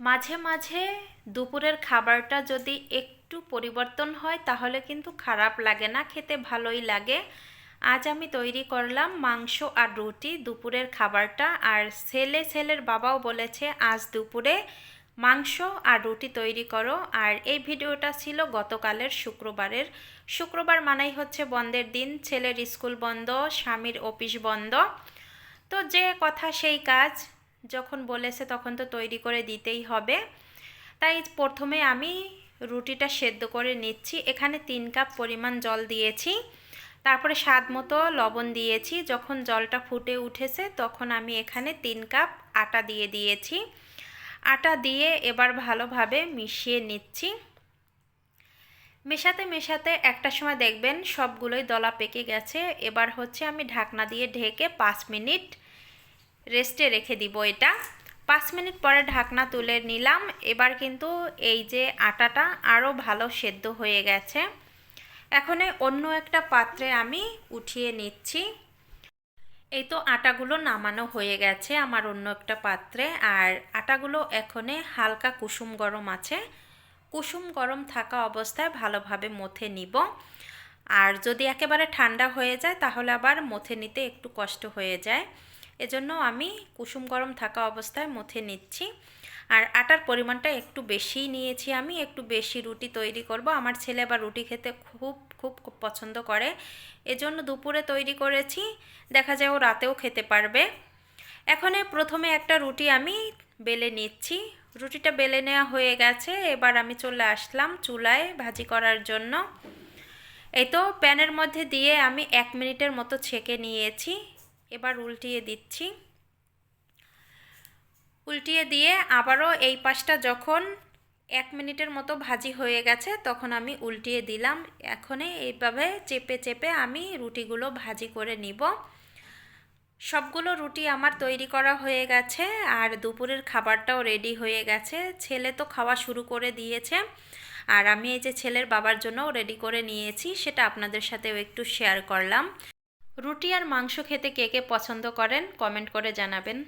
মাঝে মাঝে দুপুরের খাবারটা যদি একটু পরিবর্তন হয়, তাহলে কিন্তু খারাপ লাগে না, খেতে ভালোই লাগে। আজ আমি তৈরি করলাম মাংস আর রুটি, দুপুরের খাবারটা। আর ছেলে, ছেলের বাবাও বলেছে, আজ দুপুরে মাংস আর রুটি তৈরি করো। আর এই ভিডিওটা ছিল গতকালের শুক্রবারের। শুক্রবার মানেই হচ্ছে বন্ধের দিন। ছেলের স্কুল বন্ধ, স্বামীর অফিস বন্ধ। তো যে কথা সেই কাজ। যখন বলেছে তখন তো তৈরি করে দিতেই হবে। তাই প্রথমে আমি রুটিটা সেদ্ধ করে নিচ্ছি। এখানে তিন কাপ পরিমাণ জল দিয়েছি। তারপরে স্বাদ মতো লবণ দিয়েছি। যখন জলটা ফুটে উঠেছে তখন আমি এখানে তিন কাপ আটা দিয়ে দিয়েছি। আটা দিয়ে এবার ভালোভাবে মিশিয়ে নিচ্ছি। মেশাতে মেশাতে একটা সময় দেখবেন সবগুলোই দলা পেকে গেছে। এবার হচ্ছে আমি ঢাকনা দিয়ে ঢেকে পাঁচ মিনিট রেস্টে রেখে দিব এটা। পাঁচ মিনিট পরে ঢাকনা তুলে নিলাম। এবার কিন্তু এই যে আটাটা আরও ভালো সেদ্ধ হয়ে গেছে। এখন অন্য একটা পাত্রে আমি উঠিয়ে নিচ্ছি। এই তো আটাগুলো নামানো হয়ে গেছে আমার অন্য একটা পাত্রে। আর আটাগুলো এখনে হালকা কুসুম গরম আছে। কুসুম গরম থাকা অবস্থায় ভালোভাবে মথে নিব। আর যদি একেবারে ঠান্ডা হয়ে যায় তাহলে আবার মথে নিতে একটু কষ্ট হয়ে যায়। এজন্য আমি কুসুম গরম থাকা অবস্থায় মথে নিচ্ছি। আর আটার পরিমাণটা একটু বেশিই নিয়েছি আমি, একটু বেশি রুটি তৈরি করব। আমার ছেলে আবার রুটি খেতে খুব খুব খুব পছন্দ করে। এজন্য দুপুরে তৈরি করেছি, দেখা যায় ও রাতেও খেতে পারবে। এখন প্রথমে একটা রুটি আমি বেলে নিচ্ছি। রুটিটা বেলে নেওয়া হয়ে গেছে, এবার আমি চলে আসলাম চুলায় ভাজি করার জন্য। এই তো প্যানের মধ্যে দিয়ে আমি এক মিনিটের মতো ছেঁকে নিয়েছি। এবার উল্টিয়ে দিচ্ছি। উল্টিয়ে দিয়ে আবারও এই পাশটা যখন এক মিনিটের মতো ভাজি হয়ে গেছে, তখন আমি উল্টিয়ে দিলাম। এখনই এইভাবে চেপে চেপে আমি রুটিগুলো ভাজি করে নিব। সবগুলো রুটি আমার তৈরি করা হয়ে গেছে, আর দুপুরের খাবারটাও রেডি হয়ে গেছে। ছেলে তো খাওয়া শুরু করে দিয়েছে, আর আমি এই যে ছেলের বাবার জন্যও রেডি করে নিয়েছি, সেটা আপনাদের সাথেও একটু শেয়ার করলাম। রুটি আর মাংস খেতে কে কে পছন্দ করেন কমেন্ট করে জানাবেন।